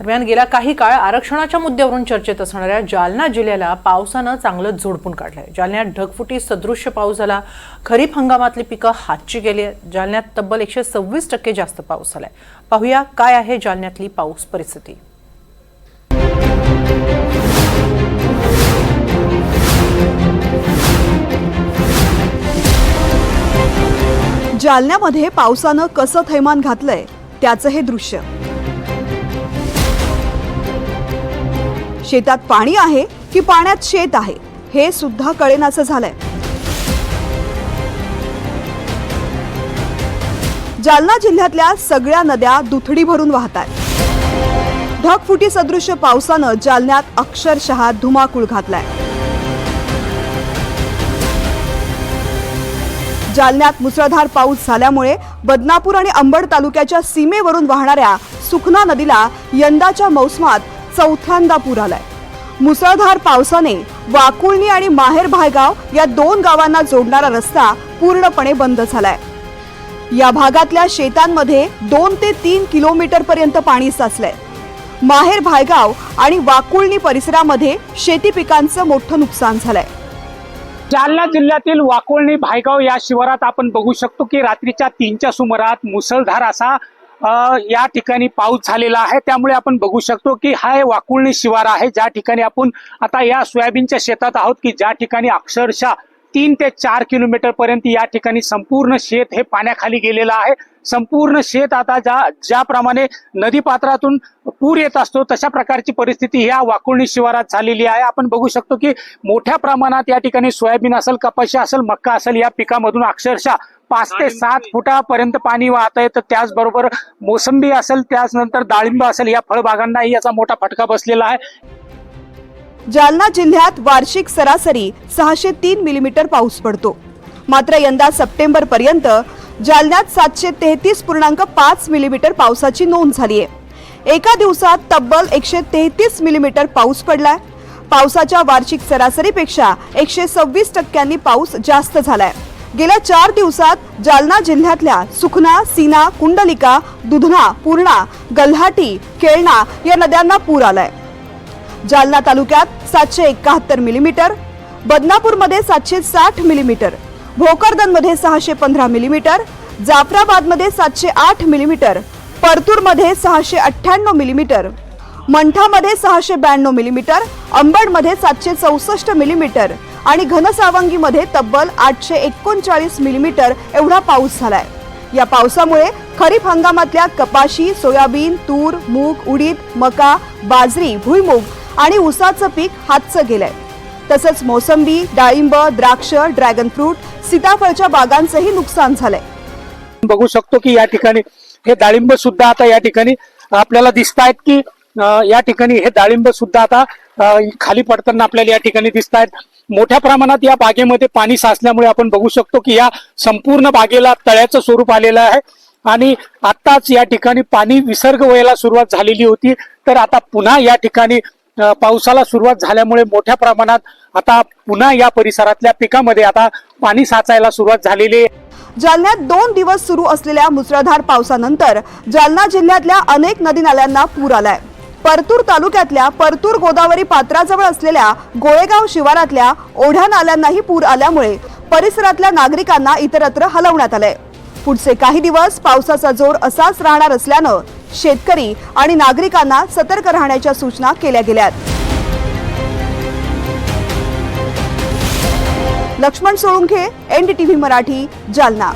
दरम्यान गेल्या काही काळ आरक्षणाच्या मुद्द्यावरून चर्चेत असणाऱ्या जालना जिल्ह्याला पावसानं चांगलं झोडपून काढलंय. जालन्यात ढगफुटी सदृश्य पाऊस झाला. खरीप हंगामातली पिकं हातची गेली जालन्यात तब्बल एकशे सव्वीस टक्के जास्त पाऊस झालाय. पाहूया काय आहे जालन्यातली पाऊस परिस्थिती. जालन्यामध्ये पावसानं कसं थैमान घातलंय त्याचं हे दृश्य. शेतात पाणी आहे की पाण्यात शेत आहे हे सुद्धा कळेनासं झालंय. जालना जिल्ह्यातल्या सगळ्या नद्या दुथडी भरून वाहत आहेत ढगफुटी सदृश्य पावसानं जालन्यात अक्षरशः धुमाकूळ घातलाय. जालन्यात मुसळधार पाऊस झाल्यामुळे बदनापूर आणि अंबड तालुक्याच्या सीमेवरून वाहणाऱ्या सुखना नदीला यंदाच्या मोसमात चौथ्यांदा पूर आलाय. मुसळधार पावसाने वाकुळणी आणि माहेर भायगाव या दोन गावांना जोडणारा रस्ता पूर्णपणे बंद झालाय. या भागातल्या शेतांमध्ये दोन ते तीन किलोमीटर पर्यंत पाणी साचलंय. माहेर भायगाव आणि वाकुळणी परिसरामध्ये शेती पिकांचं मोठं नुकसान झालंय. जालना जिल्ह्यातील वाकुळणी भायगाव या शिवारात आपण बघू शकतो की रात्रीच्या तीनच्या सुमारात मुसळधार असा या ठिकाणी पाऊस झालेला आहे. त्यामुळे आपण बघू शकतो की हा हे वाकुळणी शिवार आहे. ज्या ठिकाणी आपण आता या सोयाबीनच्या शेतात आहोत की ज्या ठिकाणी अक्षरशः तीन ते चार किलोमीटर पर्यंत या ठिकाणी संपूर्ण शेत हे पाण्याखाली गेलेलं आहे. संपूर्ण शेत आता ज्या ज्याप्रमाणे नदीपात्रातून पूर येत असतो तशा प्रकारची परिस्थिती या वाकुळणी शिवारात झालेली आहे. आपण बघू शकतो की मोठ्या प्रमाणात या ठिकाणी सोयाबीन असेल कपाशी असेल मक्का असेल या पिकामधून अक्षरशः पाच ते सात फुटापर्यंत पाणी वाहत आहे तर त्याचबरोबर मोसंबी असेल त्याचनंतर डाळिंब असेल या फळबागांनाही याचा मोठा फटका बसलेला आहे. जालना जिल्ह्यात वार्षिक सरासरी सहाशे तीन मिलीमीटर पाऊस पडतो. मात्र यंदा सप्टेंबर पर्यंत जालन्यात सातशे तेहतीस पूर्णांक पाच मिलीमीटर पावसाची नोंद झाली आहे एका दिवसात तब्बल एकशे तेहतीस मिलीमीटर पाऊस पडलाय. पावसाच्या वार्षिक सरासरीपेक्षा एकशे सव्वीस टक्क्यांनी पाऊस जास्त झालाय. गेल्या चार दिवसात जालना जिल्ह्यातल्या सुखना सीना कुंडलिका दुधना पूर्णा गल्हाटी केळणा या नद्यांना पूर आलाय. जालना तालुक्यात सातशे एकाहत्तर मिलीमीटर बदनापूरमध्ये सातशे साठ मिलीमीटर भोकरदनमध्ये सहाशे पंधरा मिलीमीटर जाफराबादमध्ये सातशे आठ मिलीमीटर परतूरमध्ये सहाशे अठ्ठ्याण्णव मिलीमीटर मंठामध्ये सहाशे ब्याण्णव मिलीमीटर अंबडमध्ये सातशे चौसष्ट मिलीमीटर आणि घनसावंगीमध्ये तब्बल आठशे एकोणचाळीस मिलीमीटर एवढा पाऊस झालाय. या पावसामुळे खरीप हंगामातल्या कपाशी सोयाबीन तूर मूग उडीद मका बाजरी भुईमूग आणि ऊसाचं पीक हातचं गेलंय. तसंच मोसंबी डाळिंब द्राक्ष ड्रॅगन फ्रूट सीताफळच्या बागांचंही नुकसान झालंय. बघू शकतो की या ठिकाणी हे डाळिंब सुद्धा आता या ठिकाणी आपल्याला दिसत आहेत की या ठिकाणी हे डाळिंब सुद्धा आता खाली पडताना आपल्याला या ठिकाणी दिसत आहेत मोठ्या प्रमाणात या बागेमध्ये पाणी साचल्यामुळे आपण बघू शकतो की या संपूर्ण बागेला तळ्याचं स्वरूप आलेलं आहे. आणि आत्ताच या ठिकाणी पाणी विसर्ग व्हायला सुरुवात झालेली होती. तर आता पुन्हा या ठिकाणी पावसाला सुरुवात झाल्यामुळे मोठ्या प्रमाणात आता पुन्हा या परिसरातल्या पिकामध्ये आता पाणी साचायला सुरुवात झालेली आहे. जालन्यात दोन दिवस सुरू असलेल्या मुसळधार पावसानंतर जालना जिल्ह्यातल्या अनेक नदी नाल्यांना पूर आलाय. परतूर तालुक्यातल्या परतूर गोदावरी पात्राजवळ असलेल्या गोळेगाव शिवारातल्या ओढ्या नाल्यांनाही पूर आल्यामुळे परिसरातल्या नागरिकांना इतरत्र हलवण्यात आलंय. पुढचे काही दिवस पावसाचा जोर असाच राहणार असल्यानं शेतकरी आणि नागरिकांना सतर्क राहण्याच्या सूचना केल्या गेल्यात. लक्ष्मण सोळुंखे एनडीटीव्ही मराठी जालना.